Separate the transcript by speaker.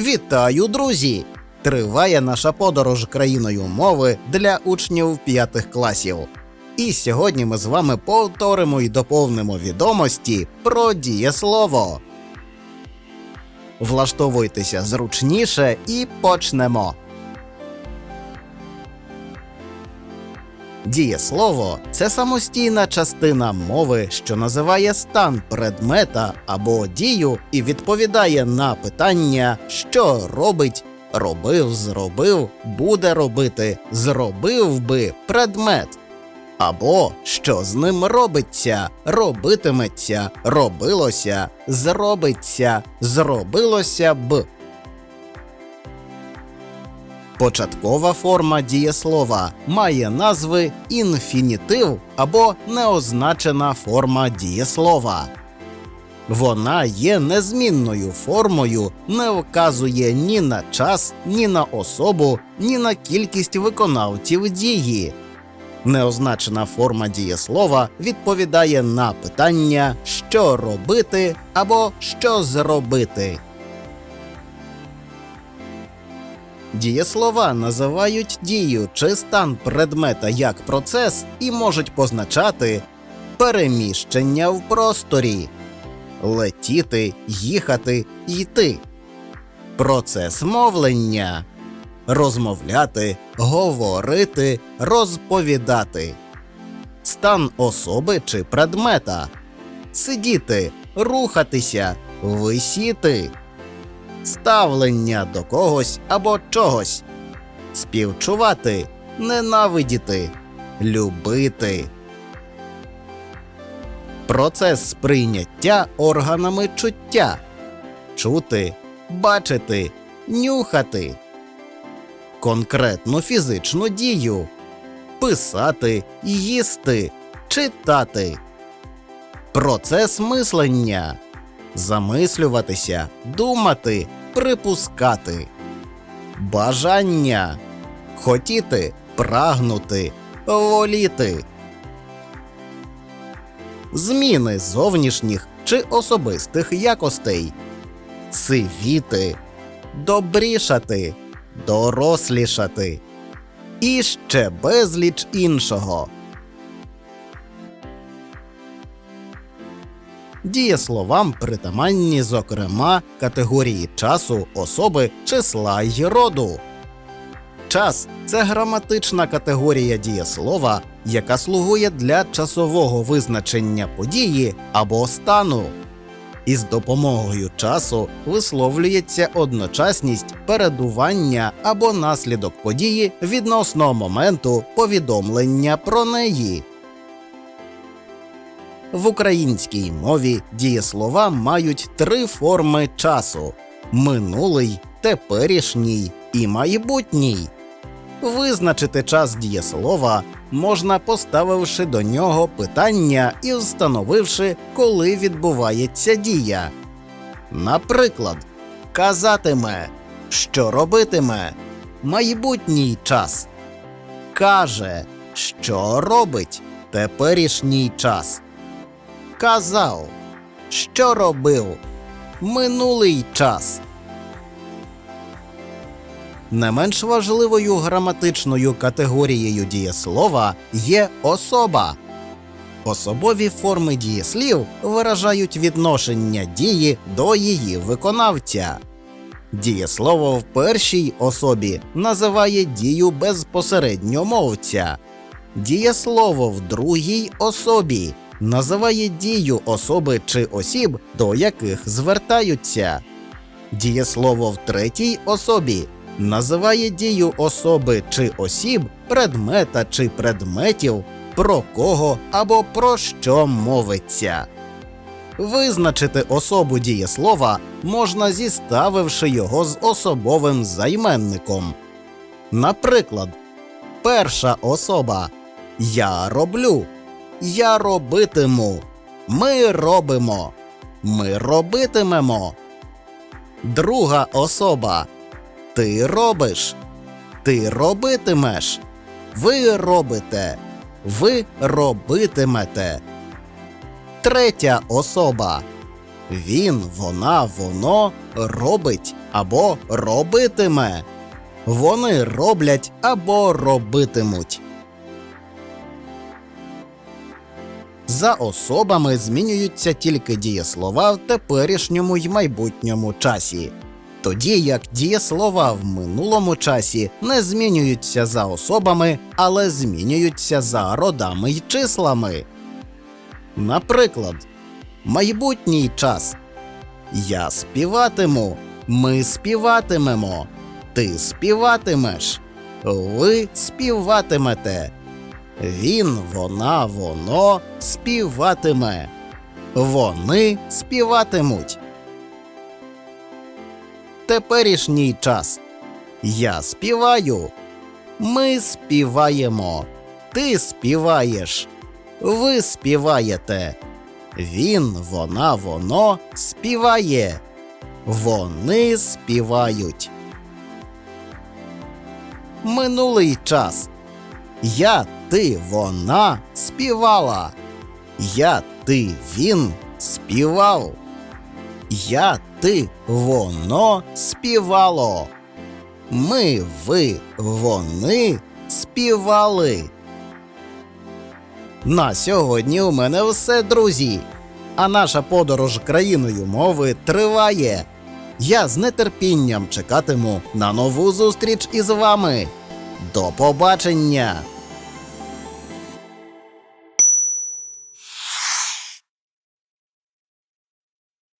Speaker 1: Вітаю, друзі! Триває наша подорож країною мови для учнів п'ятих класів. І сьогодні ми з вами повторимо і доповнимо відомості про дієслово. Влаштовуйтеся зручніше і почнемо. Дієслово це самостійна частина мови, що називає стан предмета або дію і відповідає на питання, що робить, робив, зробив, буде робити, зробив би предмет. Або що з ним робиться, робитиметься, робилося, зробиться, зробилося б. Початкова форма дієслова має назви інфінітив або неозначена форма дієслова. Вона є незмінною формою, не вказує ні на час, ні на особу, ні на кількість виконавців дії. Неозначена форма дієслова відповідає на питання, що робити або що зробити. Дієслова називають дію чи стан предмета як процес і можуть позначати переміщення в просторі, летіти, їхати, йти, процес мовлення, розмовляти, говорити, розповідати, стан особи чи предмета, сидіти, рухатися, висіти ставлення до когось або чогось, співчувати, ненавидіти, любити. Процес сприйняття органами чуття. Чути, бачити, нюхати, конкретну фізичну дію, писати, їсти, читати, процес мислення замислюватися, думати, припускати, бажання, хотіти, прагнути, воліти, зміни зовнішніх чи особистих якостей, сивіти, добрішати, дорослішати. І ще безліч іншого. Дієсловам притаманні, зокрема, категорії часу, особи, числа й роду. Час це граматична категорія дієслова, яка слугує для часового визначення події або стану. Із допомогою часу висловлюється одночасність передування або наслідок події відносно моменту повідомлення про неї. В українській мові дієслова мають три форми часу: минулий, теперішній і майбутній. Визначити час дієслова можна, поставивши до нього питання і встановивши, коли відбувається дія. Наприклад, казатиме, що робитиме майбутній час, каже, що робить теперішній час казав, що робив минулий час. Не менш важливою граматичною категорією дієслова є особа. Особові форми дієслів виражають відношення дії до її виконавця. Дієслово в першій особі називає дію безпосередньо мовця, дієслово в другій особі називає дію особи чи осіб, до яких звертаються. Дієслово в третій особі називає дію особи чи осіб, предмета чи предметів, про кого або про що мовиться. Визначити особу дієслова можна зіставивши його з особовим займенником. Наприклад, перша особа Я роблю. Я робитиму. Ми робимо. Ми робитимемо. Друга особа. Ти робиш. Ти робитимеш. Ви робите. Ви робитимете. Третя особа. Він, вона, воно робить або робитиме. Вони роблять або робитимуть. За особами змінюються тільки дієслова в теперішньому й майбутньому часі. Тоді як дієслова в минулому часі не змінюються за особами, але змінюються за родами й числами. Наприклад, майбутній час. Я співатиму, ми співатимемо, ти співатимеш, ви співатимете. Він, вона, воно співатиме. Вони співатимуть. Теперішній час. Я співаю. Ми співаємо. Ти співаєш. Ви співаєте. Він, вона, воно співає. Вони співають. Минулий час. Я, ти, вона співала. Я, ти, він співав. Я, ти, воно співало. Ми, ви, вони співали. На сьогодні у мене все, друзі. А наша подорож країною мови триває. Я з нетерпінням чекатиму на нову зустріч із вами. До побачення!